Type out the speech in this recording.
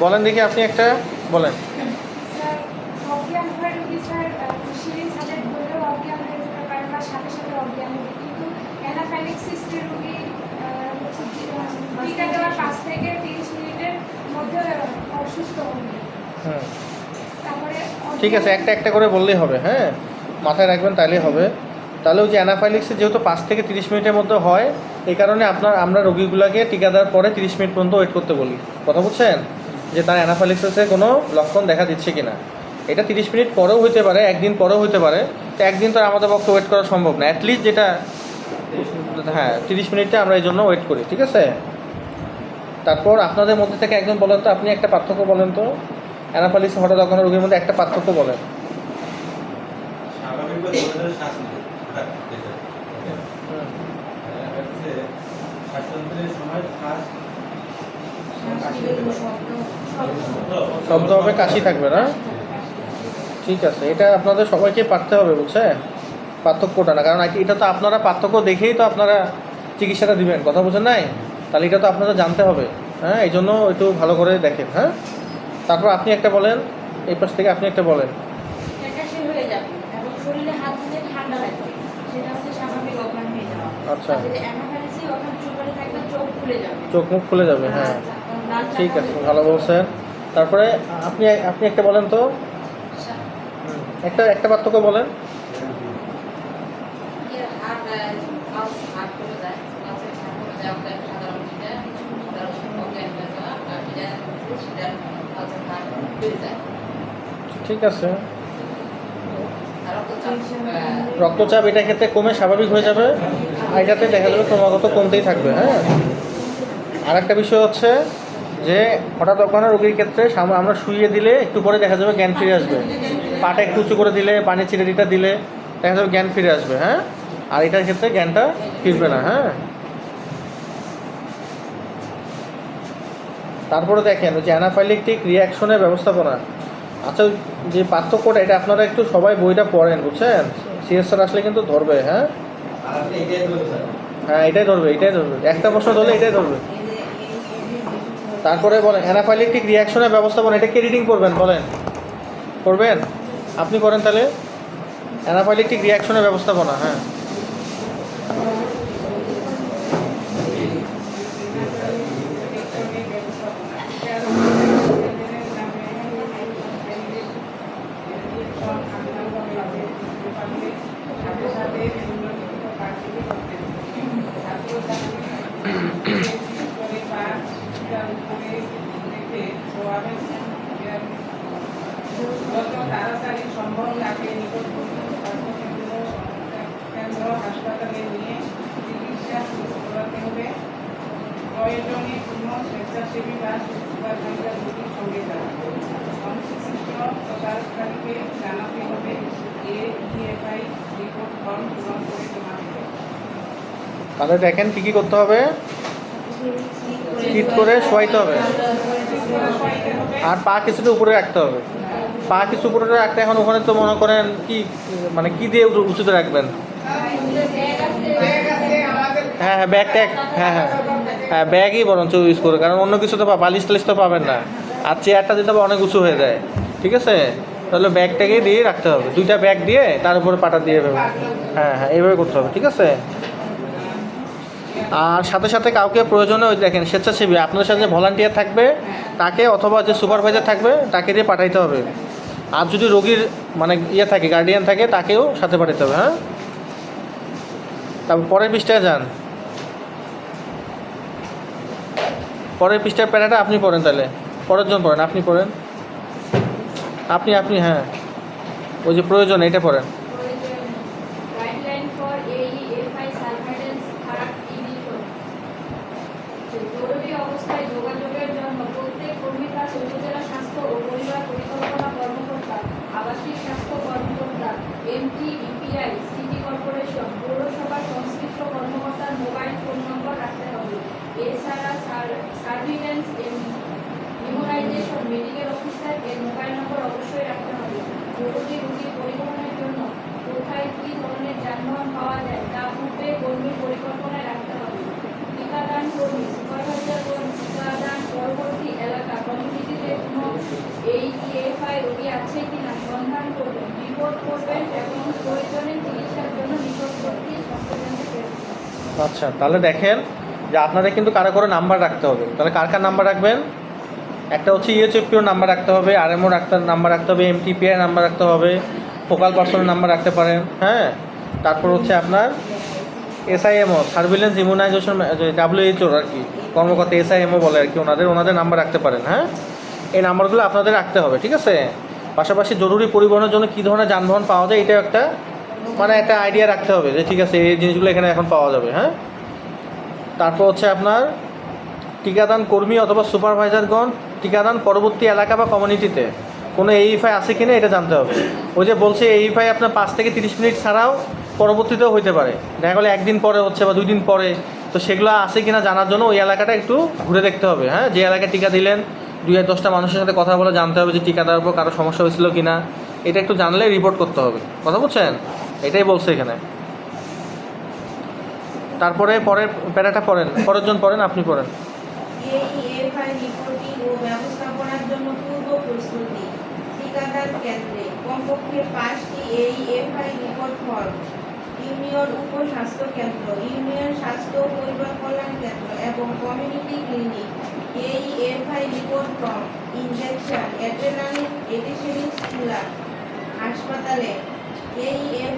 বলেন দেখি আপনি একটা, বলেন। ঠিক আছে, একটা একটা করে বললেই হবে হ্যাঁ? মাথায় রাখবেন তাহলেই হবে। তাহলে ওই যে অ্যানাফাইলিক্সে যেহেতু পাঁচ থেকে তিরিশ মিনিটের মধ্যে হয়, এই কারণে আপনার, আমরা রোগীগুলোকে টিকা দেওয়ার পরে তিরিশ মিনিট পর্যন্ত ওয়েট করতে বলি। কথা বুঝছেন? যে তার অ্যানাফাইলিক্সেসে কোনো লক্ষণ দেখা দিচ্ছে কিনা। এটা তিরিশ মিনিট পরেও হতে পারে একদিন পরেও হতে পারে। তো একদিন তো আর আমাদের পক্ষে ওয়েট করা সম্ভব না। অ্যাটলিস্ট যেটা হ্যাঁ তিরিশ মিনিটে আমরা এই জন্য ওয়েট করি ঠিক আছে? তারপর আপনাদের মধ্যে থেকে একজন বলেন তো আপনি একটা পার্থক্য বলেন তো। অ্যানাফালিক্স হঠাৎ তখন রোগীর মধ্যে একটা পার্থক্য বলেন। শ্বাসতন্ত্রের সময় শ্বাস শব্দ হবে কাশি থাকবে না? ঠিক আছে এটা আপনাদের সবাইকে পারতে হবে বুঝছেন পার্থক্যটা না কারণ এটা তো আপনারা পার্থক্য দেখেই তো আপনারা চিকিৎসাটা দিবেন কথা বুঝেন নাই? তাহলে এটা তো আপনাদের জানতে হবে হ্যাঁ? এই জন্য একটু ভালো করে দেখেন হ্যাঁ? তারপর আপনি একটা বলেন এই পাশ থেকে আপনি একটা বলেন। আচ্ছা। চোখ মুখ খুলে যাবে হ্যাঁ। ঠিক আছে ভালো। বলছেন। তারপরে আপনি আপনি একটা বলেন তো। একটা একটা পার্থক্য বলেন। ঠিক আছে। রক্তচাপ রক্তচাপ এটা ক্ষেত্রে কমে স্বাভাবিক হয়ে যাবে আর এটাতে দেখা যাবে ক্রমাগত কমতেই থাকবে হ্যাঁ? আর একটা বিষয় হচ্ছে যে হঠাৎ অজ্ঞান রোগীর ক্ষেত্রে আমরা শুইয়ে দিলে একটু পরে দেখা যাবে জ্ঞান ফিরে আসবে। পাটা একটু উঁচু করে দিলে পানি চিরেটিটা দিলে দেখা যাবে জ্ঞান ফিরে আসবে হ্যাঁ? আর এটার ক্ষেত্রে জ্ঞানটা ফিরবে না হ্যাঁ? তারপরে দেখেন ওই যে অ্যানাফাইলিকটিক রিয়াকশনের ব্যবস্থাপনা। আচ্ছা যে পার্থক্যটা এটা আপনারা একটু সবাই বইটা পড়েন বুঝছেন? সিএসআর আসলে কিন্তু ধরবে হ্যাঁ? হ্যাঁ এটাই ধরবে এটাই ধরবে। একটা প্রশ্ন ধরলে এটাই ধরবে। তারপরে বলেন অ্যানাফাইলিকটিক রিয়াকশনের ব্যবস্থাপনা এটা রিডিং করবেন? বলেন। করবেন? আপনি করেন তাহলে। অ্যানাফাইলিকটিক রিয়াকশনের ব্যবস্থাপনা হ্যাঁ। তাকে নিকটবর্তী কেন্দ্র হাসপাতালে নিয়ে চিকিৎসা শুরু করাতে হবে। প্রয়োজনে কোনো স্বেচ্ছাসেবী বা সুপারভাইজার রোগীর সঙ্গে সংশ্লিষ্ট তদারকারীকে জানাতে হবে এ ইএফআই রিপোর্ট ফর্ম পূরণ করে জমা দেবে তাহলে দেখেন কী কী করতে হবে? চিট করে শোয়াইতে হবে। আর পা কিছুটা উপরে রাখতে হবে। কিছু উপরে রাখতে এখন ওখানে তো মনে করেন কি মানে কি দিয়ে উঁচুতে রাখবেন? হ্যাঁ হ্যাঁ ব্যাগ ট্যাগ হ্যাঁ হ্যাঁ। হ্যাঁ ব্যাগই বরঞ্চ ইউজ করে, কারণ অন্য কিছু তো বালিশ টালিশ তো পাবেন না। আর চেয়ারটা দিতে হবে অনেক উঁচু হয়ে যায়। ঠিক আছে? তাহলে ব্যাগটাকে দিয়ে রাখতে হবে। দুইটা ব্যাগ দিয়ে তার উপরে পাটা দিয়ে দেবে। হ্যাঁ হ্যাঁ এইভাবে করতে হবে, ঠিক আছে? আর সাথে সাথে কাউকে প্রয়োজনে ওই দেখেন স্বেচ্ছাসেবী, আপনার সাথে ভলান্টিয়ার থাকবে, তাকে অথবা যে সুপারভাইজার থাকবে, তাকে দিয়ে পাঠাইতে হবে। আর যদি রোগীর মানে ইয়ে থাকে গার্ডিয়ান থাকে, তাকেও সাথে পাঠাতে হবে হ্যাঁ? তারপর পরের পৃষ্ঠায় যান। পরের পৃষ্ঠার প্যারাটা আপনি পড়েন তাহলে। পরের জন পড়েন, আপনি পড়েন। আপনি আপনি হ্যাঁ। ওই যে প্রয়োজন, এটা পড়েন গাইডলাইন ফর এইএফআই সার্ভাইলেন্স খারাপ টিভি জরুরি অবস্থায় যোগাযোগের জন্য প্রত্যেক কর্মী কাজ উপজেলা স্বাস্থ্য ও পরিবার পরিকল্পনা কর্মকর্তা আবাসিক স্বাস্থ্য কর্মকর্তা এমটি ইপিআই সিটি কর্পোরেশন পৌরসভার সংশ্লিষ্ট কর্মকর্তার মোবাইল ফোন নম্বর রাখতে হবে এছাড়া সার্ভিলেন্স ইমিউনাইজেশন মেডিকেল অফিসার এর মোবাইল নম্বর অবশ্যই রাখতে হবে জরুরি রোগী পরিবহনের জন্য আছে কিনা সন্ধান করবেন রিপোর্ট করবেন এবং প্রয়োজনে চিকিৎসার জন্য নিকটবর্তী স্বাস্থ্যকেন্দ্রে প্রেরণ করবেন। আচ্ছা তাহলে দেখেন যে আপনাদের কিন্তু কারও করে নাম্বার রাখতে হবে। তাহলে কার কার নাম্বার রাখবেন? একটা হচ্ছে ইএচএফপিওর নাম্বার রাখতে হবে আরএমও রাখতে, নাম্বার রাখতে হবে এমটিপিআই নাম্বার রাখতে হবে ফোকাল পার্সনের নাম্বার রাখতে পারেন হ্যাঁ? তারপর হচ্ছে আপনার এসআইএমও সার্ভিলেন্স ইমিউনাইজেশন ডাব্লিউএইচওর আর কি, কর্মকর্তা এসআইএমও বলে আর কি, ওনাদের ওনাদের নাম্বার রাখতে পারেন হ্যাঁ? এই নাম্বারগুলো আপনাদের রাখতে হবে, ঠিক আছে? পাশাপাশি জরুরি পরিবহনের জন্য কী ধরনের যানবাহন পাওয়া যায়, এটাও একটা মানে একটা আইডিয়া রাখতে হবে যে ঠিক আছে, এই জিনিসগুলো এখানে এখন পাওয়া যাবে হ্যাঁ? তারপর হচ্ছে আপনার টিকাদান কর্মী অথবা সুপারভাইজারগণ টিকাদান পরবর্তী এলাকা বা কমিউনিটিতে কোনো এইফআই আছে কিনা এটা জানতে হবে। ওই যে বলছে এইফআই আপনার পাঁচ থেকে তিরিশ মিনিট ছাড়াও পরবর্তীতেও হইতে পারে। দেখা গেলো একদিন পরে হচ্ছে বা দুই দিন পরে, তো সেগুলো আছে কি না জানার জন্য ওই এলাকাটা একটু ঘুরে দেখতে হবে হ্যাঁ? যে এলাকায় টিকা দিলেন, দুই আর দশটা মানুষের সাথে কথা বলে জানতে হবে যে টিকা দেওয়ার পর কারও সমস্যা হয়েছিল কি না এটা একটু জানলে রিপোর্ট করতে হবে। কথা বলছেন এটাই বলছে এখানে। তারপরে পরের প্যারাটা পড়েন পরের জন পড়েন আপনি পড়েন কমপক্ষে পাঁচটি এইএফআই রিপোর্ট ফর্ম ইউনিয়ন কেন্দ্র, ইউনিয়ন স্বাস্থ্য পরিবার কল্যাণ কেন্দ্র এবং কমিউনিটি ক্লিনিক। ফর্ম ইনজেকশন হাসপাতালে। এইএফআই